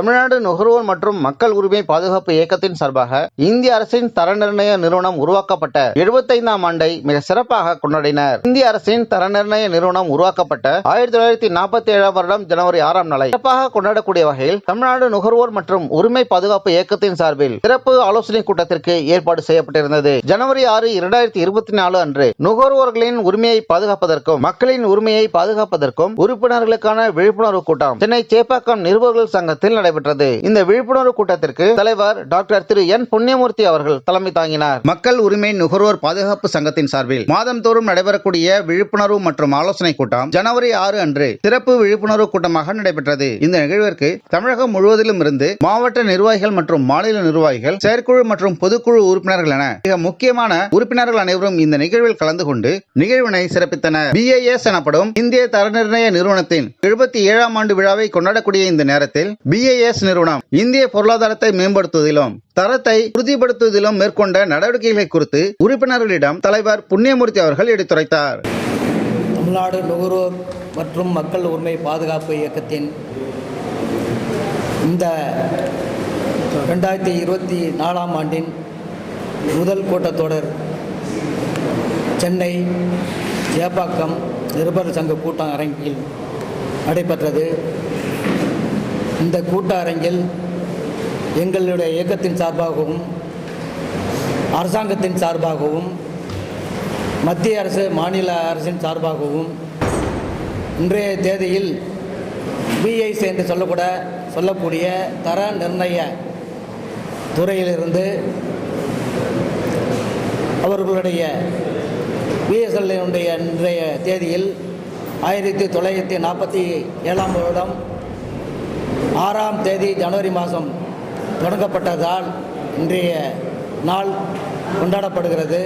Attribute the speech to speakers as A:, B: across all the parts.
A: தமிழ்நாடு நுகர்வோர் மற்றும் மக்கள் உரிமை பாதுகாப்பு இயக்கத்தின் சார்பாக இந்திய அரசின் தர நிர்ணய நிறுவனம் உருவாக்கப்பட்ட 75ஆம் ஆண்டை மிக சிறப்பாக கொண்டாடினர். இந்திய அரசின் தர நிர்ணய நிறுவனம் உருவாக்கப்பட்ட ஆயிரத்தி தொள்ளாயிரத்தி நாற்பத்தி ஏழாம் வருடம் ஜனவரி ஆறாம் நாளை சிறப்பாக கொண்டாடக்கூடிய வகையில் தமிழ்நாடு நுகர்வோர் மற்றும் உரிமை பாதுகாப்பு இயக்கத்தின் சார்பில் சிறப்பு ஆலோசனை கூட்டத்திற்கு ஏற்பாடு செய்யப்பட்டிருந்தது. ஜனவரி ஆறு இரண்டாயிரத்தி இருபத்தி நாலு அன்று நுகர்வோர்களின் உரிமையை பாதுகாப்பதற்கும் மக்களின் உரிமையை பாதுகாப்பதற்கும் உறுப்பினர்களுக்கான விழிப்புணர்வு கூட்டம். சென்னை சேப்பாக்கம் நிருபர்கள் சங்கத்தில் நடைபெற்றது நடைபெற்றது. இந்த விழிப்புணர்வு கூட்டத்திற்கு தலைவர் டாக்டர் திரு என் புண்ணியமூர்த்தி அவர்கள் தலைமை தாங்கினார். மக்கள் உரிமை நுகர்வோர் பாதுகாப்பு சங்கத்தின் சார்பில் மாதந்தோறும் நடைபெறக்கூடிய விழிப்புணர்வு மற்றும் ஆலோசனை கூட்டம் ஜனவரி ஆறு அன்று சிறப்பு விழிப்புணர்வு கூட்டமாக நடைபெற்றது. இந்த நிகழ்விற்கு தமிழகம் முழுவதிலும் இருந்து மாவட்ட நிர்வாகிகள் மற்றும் மாநில நிர்வாகிகள் செயற்குழு மற்றும் பொதுக்குழு உறுப்பினர்கள் என மிக முக்கியமான உறுப்பினர்கள் அனைவரும் இந்த நிகழ்வில் கலந்து கொண்டு நிகழ்வினை சிறப்பித்தனர். பிஏஎஸ் எனப்படும் இந்திய தர நிர்ணய நிறுவனத்தின் எழுபத்தி ஏழாம் ஆண்டு விழாவை கொண்டாடக்கூடிய இந்த நேரத்தில் பிஏ பிஐஎஸ் நிறுவனம் இந்திய பொருளாதாரத்தை மேம்படுத்துவதிலும் தரத்தை உறுதிப்படுத்துவதிலும் மேற்கொண்ட நடவடிக்கைகளை குறித்து உறுப்பினர்களிடம் தலைவர் புண்ணியமூர்த்தி அவர்கள் எடுத்துரைத்தார்.
B: தமிழ்நாடு நுகர்வோர் மற்றும் மக்கள் உரிமை பாதுகாப்பு இயக்கத்தின் இந்த ரெண்டாயிரத்தி இருபத்தி நாலாம் ஆண்டின் முதல் கூட்டத்தொடர் சென்னை சேப்பாக்கம் நிருபர் சங்க கூட்டம் அரங்கில் நடைபெற்றது. இந்த கூட்டரங்கில் எங்களுடைய இயக்கத்தின் சார்பாகவும் அரசாங்கத்தின் சார்பாகவும் மத்திய அரசு மாநில அரசின் சார்பாகவும் இன்றைய தேதியில் பிஐசி என்று சொல்லக்கூட சொல்லக்கூடிய தர நிர்ணய துறையிலிருந்து அவர்களுடைய பிஎஸ்எல்லினுடைய இன்றைய தேதியில் ஆயிரத்தி தொள்ளாயிரத்தி நாற்பத்தி ஏழாம் வருடம் ஆறாம் தேதி ஜனவரி மாதம் தொடங்கப்பட்டதால் இன்றைய நாள் கொண்டாடப்படுகிறது.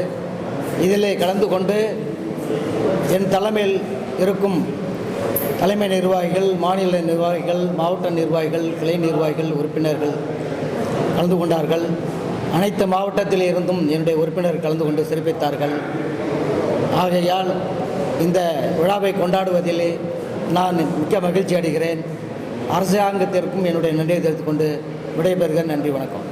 B: இதில் கலந்து கொண்டு என் தலைமையில் இருக்கும் தலைமை நிர்வாகிகள் மாநில நிர்வாகிகள் மாவட்ட நிர்வாகிகள் கிளை நிர்வாகிகள் உறுப்பினர்கள் கலந்து கொண்டார்கள். அனைத்து மாவட்டத்தில் இருந்தும் என்னுடைய உறுப்பினர் கலந்து கொண்டு சிறப்பித்தார்கள். ஆகையால் இந்த விழாவை கொண்டாடுவதிலே நான் மிக்க மகிழ்ச்சி அடைகிறேன். அரசாங்கத்திற்கும் என்னுடைய நன்றியை தெரிவித்துக் கொண்டு விடைபெறுகிறேன் நன்றி வணக்கம்.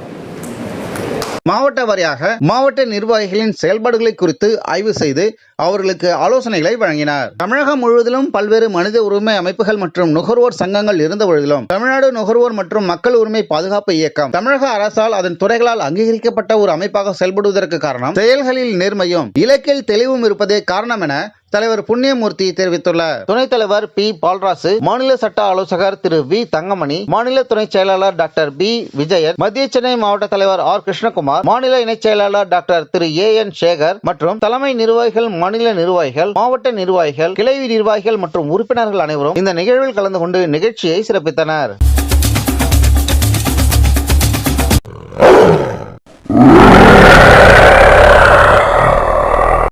A: மாவட்ட வாரியாக மாவட்ட நிர்வாகிகளின் செயல்பாடுகளை குறித்து ஆய்வு செய்து அவர்களுக்கு ஆலோசனைகளை வழங்கினார். தமிழகம் முழுவதிலும் பல்வேறு மனித உரிமை அமைப்புகள் மற்றும் நுகர்வோர் சங்கங்கள் இருந்த பொழுதிலும் தமிழ்நாடு நுகர்வோர் மற்றும் மக்கள் உரிமை பாதுகாப்பு இயக்கம் தமிழக அரசால் அதன் துறைகளால் அங்கீகரிக்கப்பட்ட ஒரு அமைப்பாக செயல்படுவதற்கு காரணம் செயல்களில் நேர்மையும் இலக்கில் தெளிவும் இருப்பதே காரணம் என தலைவர் புண்ணியமூர்த்தி தெரிவித்துள்ளார். துணைத் தலைவர் பி. பால்ராசு மாநில சட்ட ஆலோசகர் திரு வி. தங்கமணி மாநில துணை செயலாளர் டாக்டர் பி. விஜயன் மத்திய சென்னை மாவட்ட தலைவர் ஆர். கிருஷ்ணகுமார் மாநில இணைச் செயலாளர் டாக்டர் திரு. ஏ. என். சேகர் மற்றும் தலைமை நிர்வாகிகள் மாநில நிர்வாகிகள் மாவட்ட நிர்வாகிகள் கிளை நிர்வாகிகள் மற்றும் உறுப்பினர்கள் அனைவரும் இந்த நிகழ்வில் கலந்து கொண்டு நிகழ்ச்சியை சிறப்பித்தனர்.